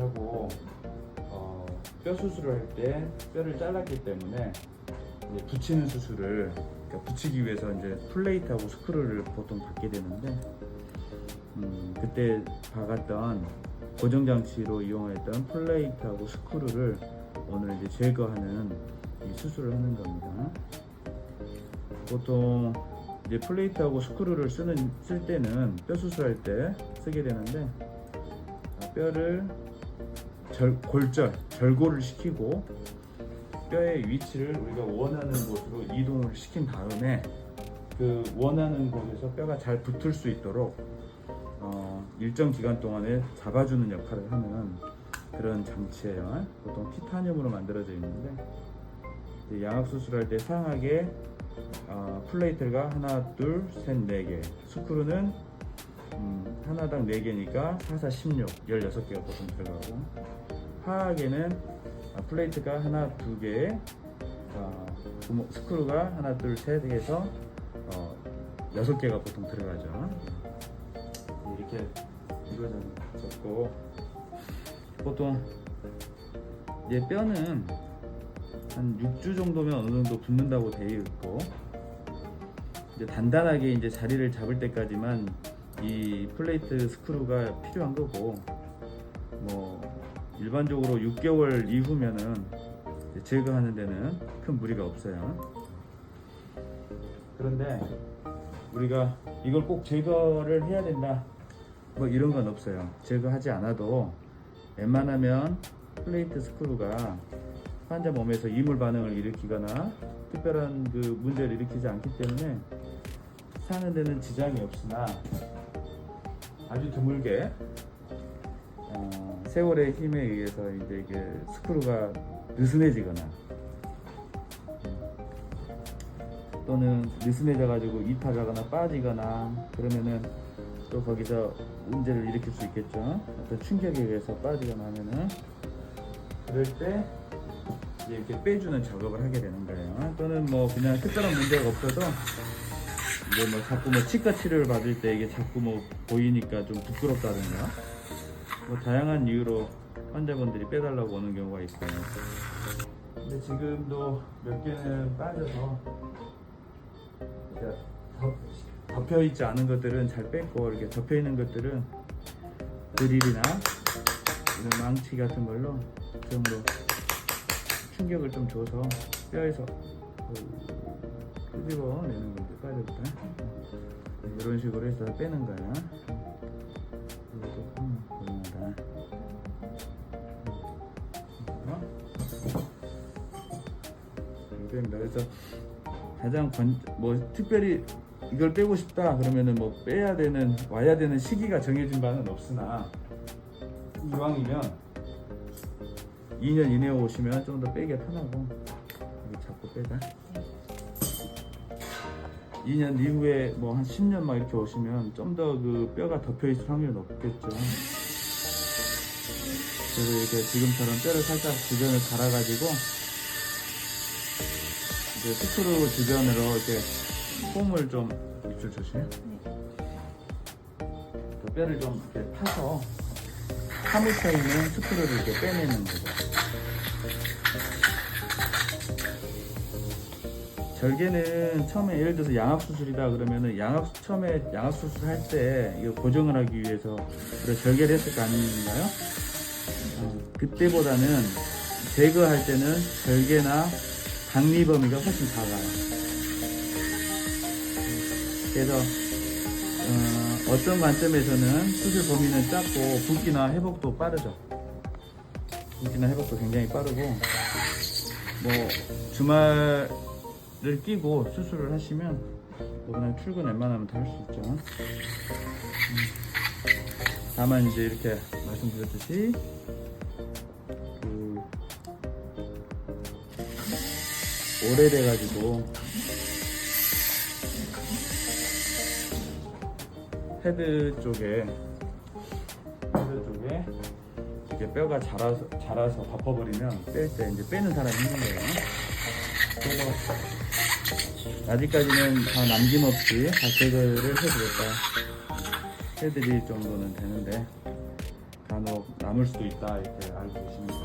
하고 어, 뼈 수술을 할 때 뼈를 잘랐기 때문에 붙이는 수술을 그러니까 붙이기 위해서 이제 플레이트하고 스크루를 보통 받게 되는데 음, 그때 박았던 고정 장치로 이용했던 플레이트하고 스크루를 오늘 이제 제거하는 이 수술을 하는 겁니다. 보통 이제 플레이트하고 스크루를 쓰는 쓸 때는 뼈 수술할 때 쓰게 되는데 아, 뼈를 절, 골절, 절골을 시키고 뼈의 위치를 우리가 원하는 곳으로 이동을 시킨 다음에 그 원하는 곳에서 뼈가 잘 붙을 수 있도록 어, 일정 기간 동안에 잡아주는 역할을 하는 그런 장치예요. 보통 티타늄으로 만들어져 있는데 양악 수술할 때 상하게 어, 플레이트가 하나, 둘, 셋, 네 개. 스크루는 음, 하나당 네 개니까 4, 4, 16, 16개가 보통 들어가고 하악에는 아, 플레이트가 하나, 두 개, 어, 스크루가 하나, 둘, 셋 해서 어, 여섯 개가 보통 들어가죠. 이렇게 이루어졌고 보통 얘 뼈는 한 6주 정도면 어느 정도 붙는다고 되어 있고 이제 단단하게 이제 자리를 잡을 때까지만 이 플레이트 스크루가 필요한 거고 뭐 일반적으로 6개월 이후면은 제거하는 데는 큰 무리가 없어요. 그런데 우리가 이걸 꼭 제거를 해야 된다 뭐 이런 건 없어요. 제거하지 않아도 웬만하면 플레이트 스크루가 환자 몸에서 이물 반응을 일으키거나 특별한 그 문제를 일으키지 않기 때문에 사는 데는 지장이 없으나 아주 드물게 어, 세월의 힘에 의해서 이제 이게 스크루가 느슨해지거나 또는 느슨해져 가지고 이탈하거나 빠지거나 그러면은 또 거기서 문제를 일으킬 수 있겠죠. 어떤 충격에 의해서 빠지거나 하면은 그럴 때 이렇게 빼주는 작업을 하게 되는 거예요. 또는 뭐 그냥 특별한 문제가 없어도 이제 뭐 자꾸 뭐 치과 치료를 받을 때 이게 자꾸 뭐 보이니까 좀 부끄럽다든가 뭐 다양한 이유로 환자분들이 빼달라고 오는 경우가 있어요. 근데 지금도 몇 개는 빠져서 덮여 있지 않은 것들은 잘 뺐고 이렇게 덮여 있는 것들은 드릴이나 이런 망치 같은 걸로 그 정도 충격을 좀 줘서 뼈에서 그 끄집어 내는 거죠 빠져부터 이런 식으로 해서 빼는 거야 이것도 음, 뺍니다 그래서 가장 건, 뭐 특별히 이걸 빼고 싶다 그러면은 뭐 빼야 되는 와야 되는 시기가 정해진 바는 없으나 이왕이면 2년 이내에 오시면 좀 더 빼기가 편하고 자꾸 빼자 2년 이후에 뭐 한 10년 막 이렇게 오시면 좀 더 그 뼈가 덮여 있을 확률이 높겠죠. 그래서 이렇게 지금처럼 뼈를 살짝 주변을 갈아가지고 이제 스크루 주변으로 이렇게 폼을 좀 입술 조심해. 그 뼈를 좀 이렇게 타서 파묻혀 있는 스크루를 이렇게 빼내는 거죠. 절개는 처음에 예를 들어서 양압 수술이다 그러면은 양압 처음에 양압 수술 할 때 이거 고정을 하기 위해서 우리가 절개를 했을 거 아닌가요? 어, 그때보다는 제거할 때는 절개나 박리 범위가 훨씬 작아요. 그래서 어, 어떤 관점에서는 수술 범위는 작고 붓기나 회복도 빠르죠. 붓기나 회복도 굉장히 빠르고 뭐 주말을 끼고 수술을 하시면 뭐 그냥 출근 웬만하면 다 할 수 있죠. 음. 다만 이제 이렇게 말씀드렸듯이 오래돼가지고 헤드 쪽에 헤드 쪽에 이렇게 뼈가 자라서 자라서 덮어버리면 뺄 때 이제 빼는 사람이 있는 거예요. 그래서 아직까지는 다 남김없이 다 제거를 해드렸다. 해드릴 정도는 되는데 간혹 남을 수도 있다 이렇게 알고 계시면 됩니다.